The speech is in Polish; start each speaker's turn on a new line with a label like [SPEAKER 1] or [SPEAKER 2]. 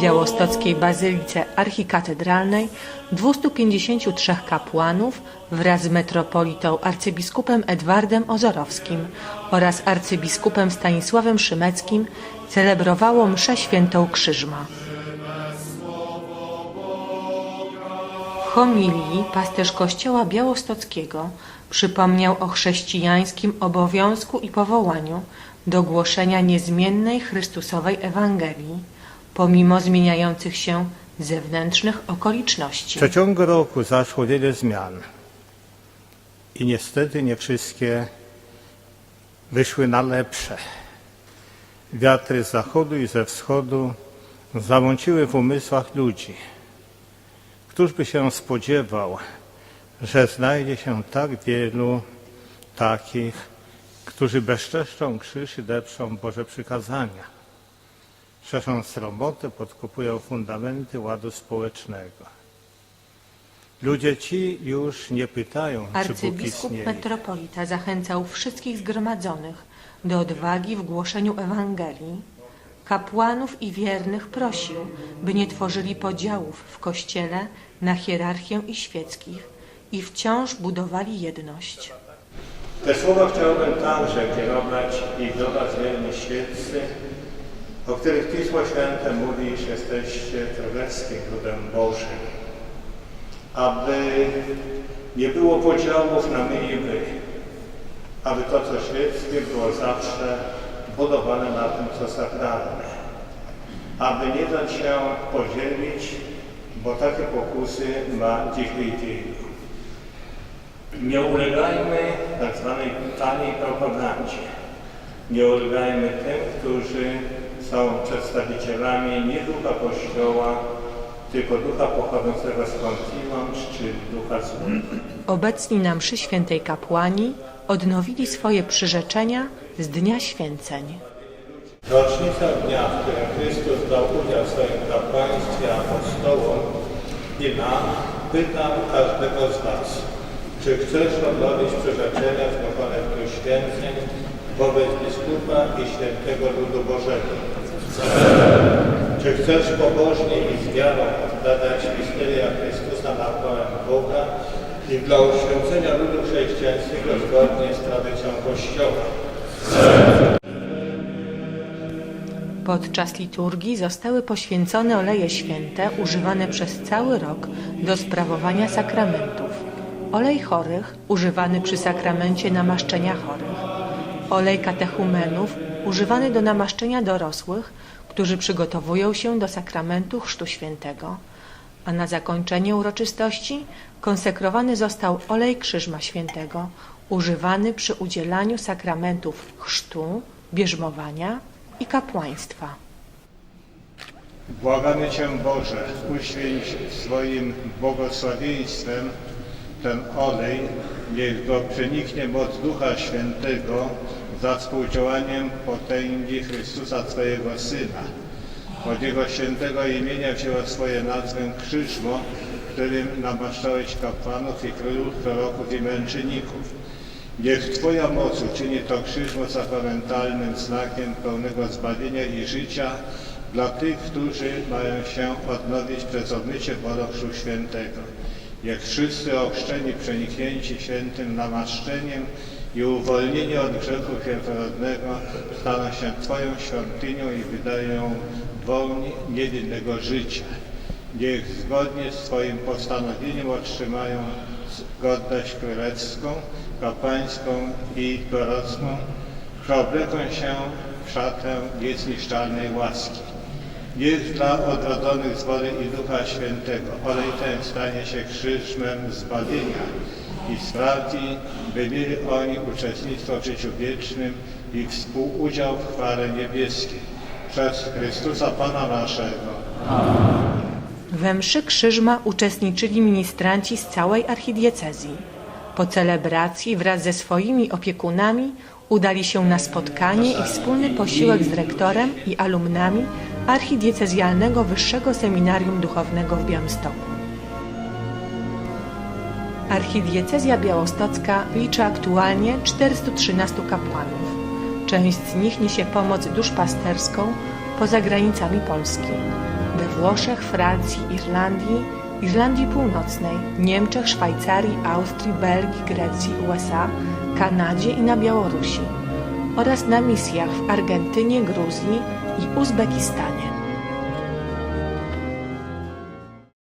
[SPEAKER 1] białostockiej bazylice archikatedralnej 253 kapłanów wraz z metropolitą arcybiskupem Edwardem Ozorowskim oraz arcybiskupem Stanisławem Szymeckim celebrowało mszę świętą Krzyżma. W homilii pasterz kościoła białostockiego przypomniał o chrześcijańskim obowiązku i powołaniu do głoszenia niezmiennej Chrystusowej Ewangelii, pomimo zmieniających się zewnętrznych okoliczności.
[SPEAKER 2] W przeciągu roku zaszło wiele zmian i niestety nie wszystkie wyszły na lepsze. Wiatry z zachodu i ze wschodu zamąciły w umysłach ludzi. Któż by się spodziewał, że znajdzie się tak wielu takich, którzy bezczeszczą krzyż i depczą Boże przykazania. Szerzą sromotę, podkopują fundamenty ładu społecznego. Ludzie ci już nie pytają, czy Bóg
[SPEAKER 1] Arcybiskup
[SPEAKER 2] istnieje.
[SPEAKER 1] metropolita zachęcał wszystkich zgromadzonych do odwagi w głoszeniu Ewangelii. Kapłanów i wiernych prosił, by nie tworzyli podziałów w Kościele na hierarchię i świeckich i wciąż budowali jedność.
[SPEAKER 2] Te słowa chciałbym także kierować i do Was, wierni świeccy, o których Pismo Święte mówi, iż jesteście królewskim ludem Bożym. Aby nie było podziałów na my i wy. Aby to, co świeckie, było zawsze budowane na tym, co sakralne. Aby nie dać się podzielić, bo takie pokusy ma dzisiaj wielu. Nie ulegajmy tak zwanej taniej propagandzie. Nie ulegajmy tym, którzy są przedstawicielami nie ducha Kościoła, tylko ducha pochodzącego skądinąd, czy ducha złego.
[SPEAKER 1] Obecni na mszy świętej kapłani odnowili swoje przyrzeczenia z Dnia Święceń.
[SPEAKER 2] Rocznica dnia, w którym Chrystus dał udział w swoim kapłaństwie apostołom i nam, pytam każdego z Was, czy chcesz odnowić przyrzeczenia złożone w święceń wobec biskupa i świętego ludu Bożego? Czy chcesz pobożnie i z wiarą oddać misterię Chrystusa na pełen Boga i dla uświęcenia ludu chrześcijańskiego zgodnie z tradycją Kościoła?
[SPEAKER 1] Podczas liturgii zostały poświęcone oleje święte używane przez cały rok do sprawowania sakramentów. Olej chorych używany przy sakramencie namaszczenia chorych. Olej katechumenów używany do namaszczenia dorosłych, którzy przygotowują się do sakramentu Chrztu Świętego. A na zakończenie uroczystości konsekrowany został olej Krzyżma Świętego, używany przy udzielaniu sakramentów chrztu, bierzmowania i kapłaństwa.
[SPEAKER 2] Błagamy Cię Boże, uświęć swoim błogosławieństwem ten olej, niech go przeniknie moc Ducha Świętego za współdziałaniem potęgi Chrystusa Twojego Syna. Od Jego świętego imienia wzięła swoje nazwę Krzyżmo, którym namaszczałeś kapłanów i królów, proroków i męczenników. Niech Twoja moc uczyni to krzyżmo sakramentalnym znakiem pełnego zbawienia i życia dla tych, którzy mają się odnowić przez obmycie wodą Świętego. Niech wszyscy ochrzczeni, przeniknięci świętym namaszczeniem i uwolnieni od grzechu pierworodnego staną się Twoją świątynią i wydają woń niewinnego życia. Niech zgodnie z Twoim postanowieniem otrzymają godność królewską, kapłańską i dorosłą, przeobleką się w szatę niezniszczalnej łaski. Niech dla odrodzonych z wody i Ducha Świętego olej ten stanie się krzyżmem zbawienia i sprawi, by mieli oni uczestnictwo w życiu wiecznym i współudział w chwale niebieskiej. Przez Chrystusa Pana naszego.
[SPEAKER 1] We mszy Krzyżma uczestniczyli ministranci z całej archidiecezji. Po celebracji wraz ze swoimi opiekunami udali się na spotkanie i wspólny posiłek z rektorem i alumnami Archidiecezjalnego Wyższego Seminarium Duchownego w Białymstoku. Archidiecezja białostocka liczy aktualnie 413 kapłanów. Część z nich niesie pomoc duszpasterską poza granicami Polski. we Włoszech, Francji, Irlandii, Irlandii Północnej, Niemczech, Szwajcarii, Austrii, Belgii, Grecji, USA, Kanadzie i na Białorusi oraz na misjach w Argentynie, Gruzji i Uzbekistanie.